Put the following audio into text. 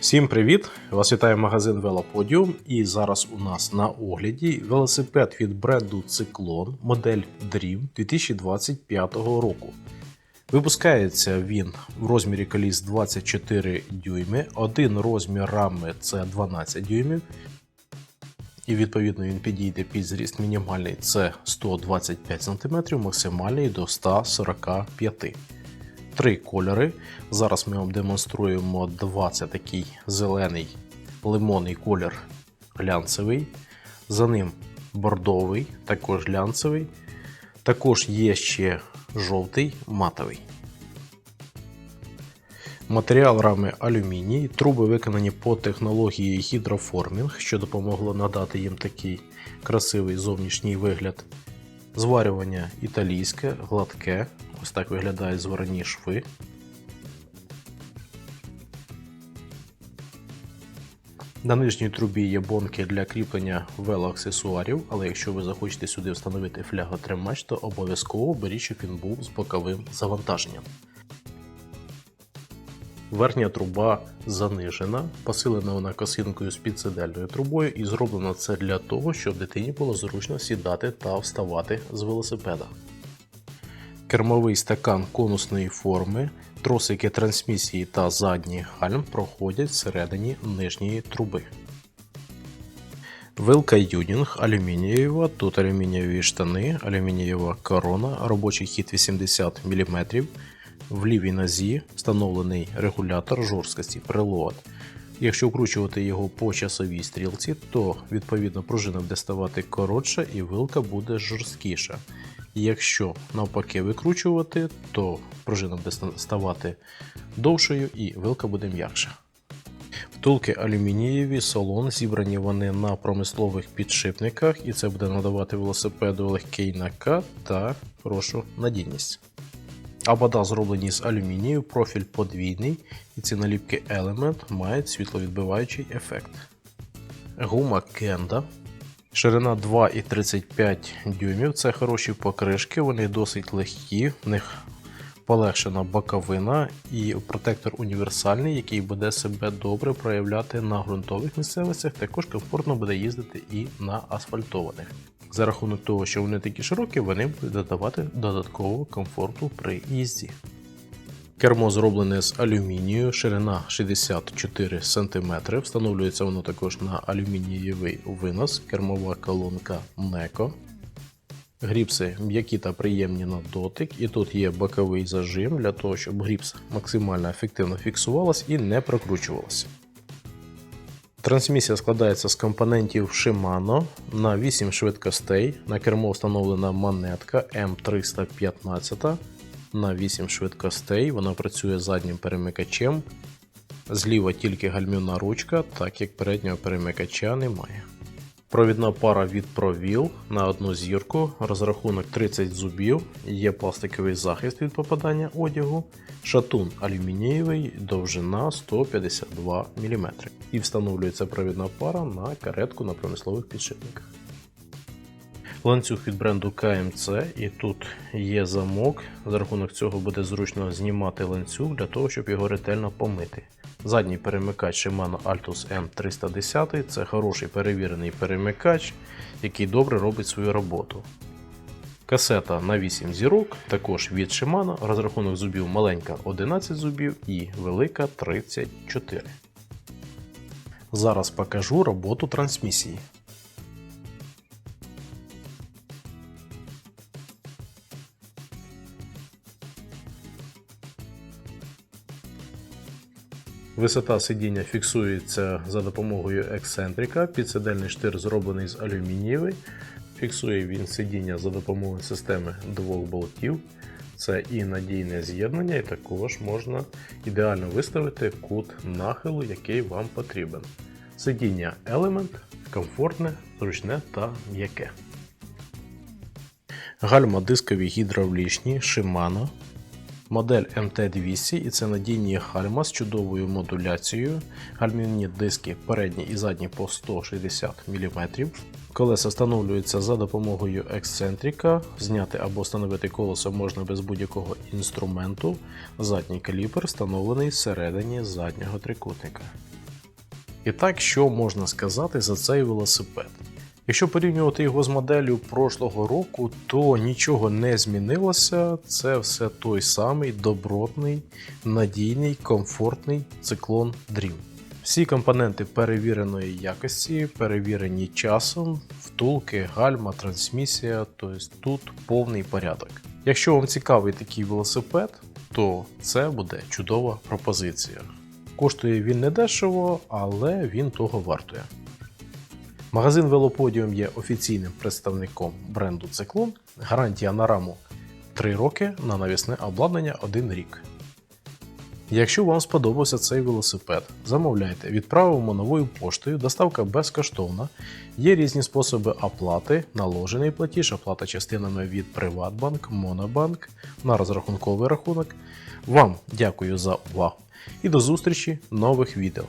Всім привіт! Вас вітає магазин Велоподіум. І зараз у нас на огляді велосипед від бренду Циклон, модель Dream 2025 року. Випускається він в розмірі коліс 24 дюйми, один розмір рами це 12 дюймів. І відповідно він підійде під зріст мінімальний це 125 см, максимальний до 145 Три кольори. Зараз ми вам демонструємо два. Це такий зелений лимонний колір глянцевий. За ним бордовий, також глянцевий. Також є ще жовтий матовий. Матеріал рами алюміній, труби виконані по технології гідроформінг, що допомогло надати їм такий красивий зовнішній вигляд. Зварювання італійське, гладке. Ось так виглядають зварені шви. На нижній трубі є бонки для кріплення велоаксесуарів, але якщо ви захочете сюди встановити фляготримач, то обов'язково беріть, щоб він був з боковим завантаженням. Верхня труба занижена, посилена вона косинкою з підсидельною трубою, і зроблено це для того, щоб дитині було зручно сідати та вставати з велосипеда. Кермовий стакан конусної форми, тросики трансмісії та задній гальм проходять всередині нижньої труби. Вилка юнінг алюмінієва, тут алюмінієві штани, алюмінієва корона, робочий хід 80 мм. В лівій нозі встановлений регулятор жорсткості прилад. Якщо вкручувати його по часовій стрілці, то відповідно пружина буде ставати коротша і вилка буде жорсткіша. Якщо навпаки викручувати, то пружина буде ставати довшою і вилка буде м'якша. Втулки алюмінієві, салон, зібрані вони на промислових підшипниках, і це буде надавати велосипеду легкий накат та хорошу надійність. Абада зроблені з алюмінію, профіль подвійний, і ці наліпки Element мають світловідбиваючий ефект. Гума Кенда. Ширина 2,35 дюймів. Це хороші покришки, вони досить легкі, в них полегшена боковина і протектор універсальний, який буде себе добре проявляти на ґрунтових місцевостях, також комфортно буде їздити і на асфальтованих. За рахунок того, що вони такі широкі, вони будуть додавати додаткового комфорту при їзді. Кермо зроблене з алюмінію, ширина 64 см. Встановлюється воно також на алюмінієвий винос, кермова колонка Неко. Гріпси м'які та приємні на дотик, і тут є боковий зажим для того, щоб гріпс максимально ефективно фіксувалась і не прокручувалася. Трансмісія складається з компонентів Shimano на 8 швидкостей. На кермо встановлена монетка М315 на 8 швидкостей. Вона працює заднім перемикачем. Зліва тільки гальмівна ручка, так як переднього перемикача немає. Провідна пара від ProWheel на одну зірку, розрахунок 30 зубів, є пластиковий захист від попадання одягу, шатун алюмінієвий, довжина 152 мм. І встановлюється провідна пара на каретку на промислових підшипниках. Ланцюг від бренду KMC, і тут є замок. За рахунок цього буде зручно знімати ланцюг для того, щоб його ретельно помити. Задній перемикач Shimano Altus M310 це хороший перевірений перемикач, який добре робить свою роботу. Касета на 8 зірок, також від Shimano, розрахунок зубів маленька 11 зубів і велика 34. Зараз покажу роботу трансмісії. Висота сидіння фіксується за допомогою ексцентрика. Підсидельний штир зроблений з алюмінієвий. Фіксує він сидіння за допомогою системи двох болтів. Це і надійне з'єднання, і також можна ідеально виставити кут нахилу, який вам потрібен. Сидіння Element комфортне, зручне та м'яке. Гальма дискові гідравлічні Shimano. Модель MT200 і це надійні гальма з чудовою модуляцією. Гальмівні диски передні і задні по 160 мм. Колеса встановлюються за допомогою ексцентрика. Зняти або встановити колесо можна без будь-якого інструменту. Задній калібр встановлений всередині заднього трикутника. І так, що можна сказати за цей велосипед? Якщо порівнювати його з моделлю прошлого року, то нічого не змінилося. Це все той самий добротний, надійний, комфортний циклон Dream. Всі компоненти перевіреної якості, перевірені часом, втулки, гальма, трансмісія, тобто тут повний порядок. Якщо вам цікавий такий велосипед, то це буде чудова пропозиція. Коштує він не дешево, але він того вартує. Магазин Велоподіум є офіційним представником бренду Циклон. Гарантія на раму 3 роки, на навісне обладнання 1 рік. Якщо вам сподобався цей велосипед, замовляйте, відправимо новою поштою, доставка безкоштовна. Є різні способи оплати, наложений платіж, оплата частинами від Приватбанк, Монобанк на розрахунковий рахунок. Вам дякую за увагу і до зустрічі в нових відео.